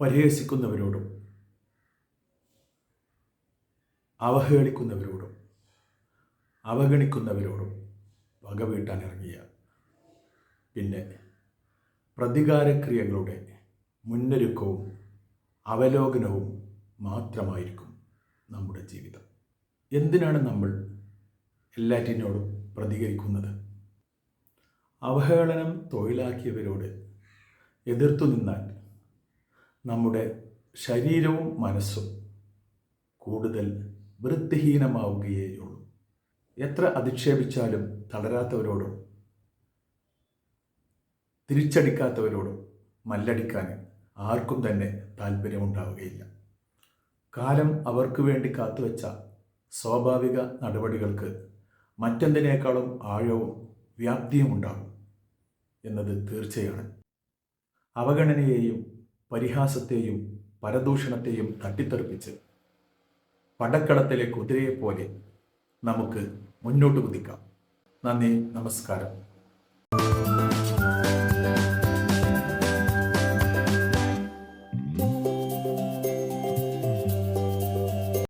പരിഹസിക്കുന്നവരോടും അവഹേളിക്കുന്നവരോടും അവഗണിക്കുന്നവരോടും വകവീട്ടാൻ ഇറങ്ങിയ പിന്നെ പ്രതികാരക്രിയകളുടെ മുന്നൊരുക്കവും അവലോകനവും മാത്രമായിരിക്കും നമ്മുടെ ജീവിതം. എന്തിനാണ് നമ്മൾ എല്ലാറ്റിനോടും പ്രതികരിക്കുന്നത്? അവഹേളനം തൊഴിലാക്കിയവരോട് എതിർത്തു നിന്നാൽ നമ്മുടെ ശരീരവും മനസ്സും കൂടുതൽ വൃത്തിഹീനമാവുകയേയുള്ളൂ. എത്ര അധിക്ഷേപിച്ചാലും തളരാത്തവരോടും തിരിച്ചടിക്കാത്തവരോടും മല്ലടിക്കാൻ ആർക്കും തന്നെ താല്പര്യമുണ്ടാവുകയില്ല കാലം അവർക്ക് വേണ്ടി കാത്തുവച്ച സ്വാഭാവിക നടപടികൾക്ക് മറ്റെന്തിനേക്കാളും ആഴവും വ്യാപ്തിയും ഉണ്ടാകും എന്നത് തീർച്ചയാണ്. അവഗണനയെയും പരിഹാസത്തെയും പരദൂഷണത്തെയും തട്ടിത്തെറിപ്പിച്ച് പടക്കളത്തിലെ കുതിരയെപ്പോലെ നമുക്ക് മുന്നോട്ട് കുതിക്കാം. നന്ദി നമസ്കാരം.